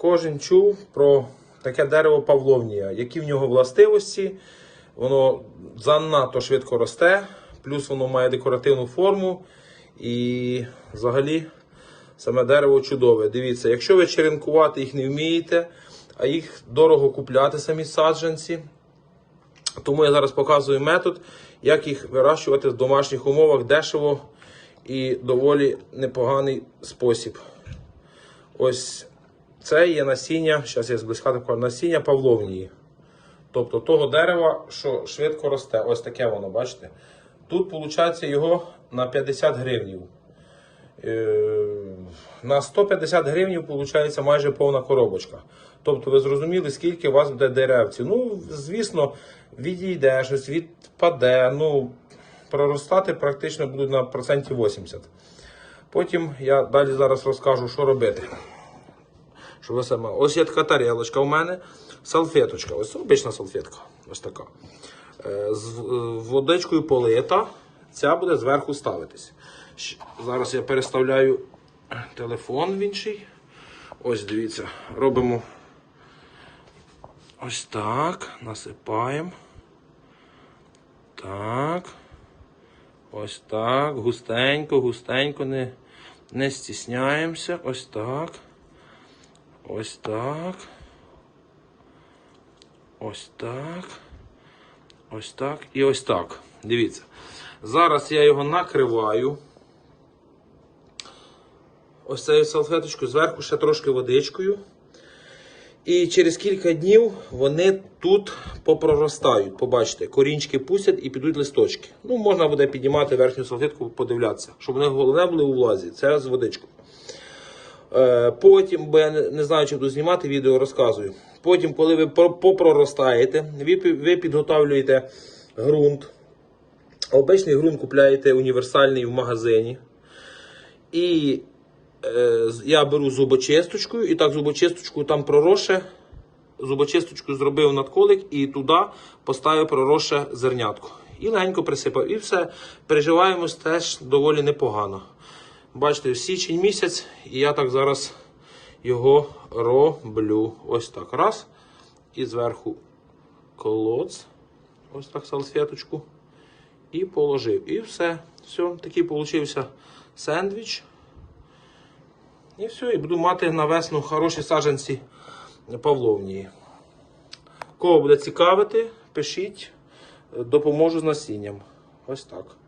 кожен чув про таке дерево Павловнія, які в нього властивості. Воно занадто швидко росте, плюс воно має декоративну форму. І взагалі саме дерево чудове. Дивіться, якщо ви черенкувати їх не вмієте, а їх дорого купляти самі саджанці. Тому я зараз показую метод, як їх вирощувати в домашніх умовах дешево і доволі непоганий спосіб. Ось це є насіння, зараз я зблизька покажу, насіння павловнії. Тобто того дерева, що швидко росте. Ось таке воно, бачите? Тут виходить його на 50 гривнів. Е, На 150 гривень виходить майже повна коробочка. Тобто ви зрозуміли, скільки у вас буде деревців. Ну, звісно, відійде, щось відпаде. Ну, проростати практично будуть на процентів 80. Потім я далі зараз розкажу, що робити. Що ви саме. Ось є така тарілочка у мене, салфеточка. Ось обична салфетка. Ось така. Е, З е, водичкою полита. Ця буде зверху ставитись. Зараз я переставляю телефон в інший. Ось дивіться, робимо ось так. Насипаємо. Так. Ось так. Густенько, густенько, не, не стісняємося. Ось так. Ось так. Ось так. Ось так і ось так. Дивіться. Зараз я його накриваю. Ось цією салфеточкою, зверху ще трошки водичкою. І через кілька днів вони тут попроростають. Побачите, корінчики пустять і підуть листочки. Ну, можна буде піднімати верхню салфетку, подивлятися, щоб вони головне були у влазі. Це з водичкою. Е, Потім, бо я не- знаю, чи буду знімати відео, розказую. Потім, коли ви про- попроростаєте, ви, підготовлюєте ґрунт. Обичний ґрунт купляєте універсальний в магазині. І е, я беру зубочисточкою, і так зубочисточкою там пророше. Зубочисточку зробив надколик і туди поставив пророше зернятко. І легенько присипав. І все. Переживаємось теж доволі непогано. Бачите, січень місяць, і я так зараз його роблю. Ось так. Раз. І зверху колоц. Ось так салфеточку. І положив. І все. Все, такий получився сендвіч. І все, і буду мати на весну хороші саджанці Павловнії. Кого буде цікавити, пишіть, допоможу з насінням. Ось так.